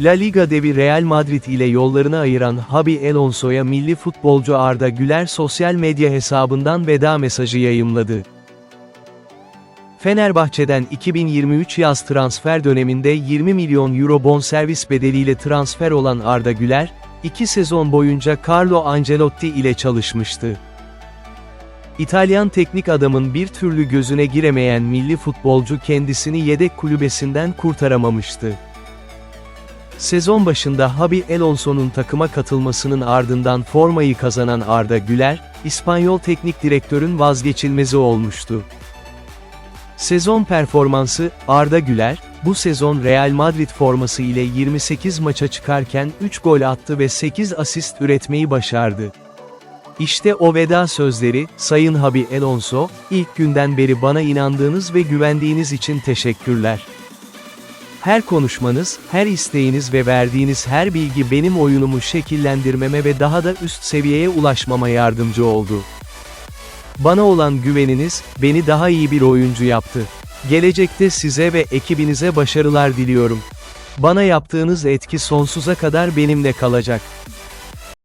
La Liga devi Real Madrid ile yollarını ayıran Xabi Alonso'ya milli futbolcu Arda Güler sosyal medya hesabından veda mesajı yayımladı. Fenerbahçe'den 2023 yaz transfer döneminde 20 milyon euro bonservis bedeliyle transfer olan Arda Güler, iki sezon boyunca Carlo Ancelotti ile çalışmıştı. İtalyan teknik adamın bir türlü gözüne giremeyen milli futbolcu kendisini yedek kulübesinden kurtaramamıştı. Sezon başında Xabi Alonso'nun takıma katılmasının ardından formayı kazanan Arda Güler, İspanyol teknik direktörün vazgeçilmezi olmuştu. Sezon performansı, Arda Güler, bu sezon Real Madrid forması ile 28 maça çıkarken 3 gol attı ve 8 asist üretmeyi başardı. İşte o veda sözleri, Sayın Habi Alonso, ilk günden beri bana inandığınız ve güvendiğiniz için teşekkürler. Her konuşmanız, her isteğiniz ve verdiğiniz her bilgi benim oyunumu şekillendirmeme ve daha da üst seviyeye ulaşmama yardımcı oldu. Bana olan güveniniz, beni daha iyi bir oyuncu yaptı. Gelecekte size ve ekibinize başarılar diliyorum. Bana yaptığınız etki sonsuza kadar benimle kalacak.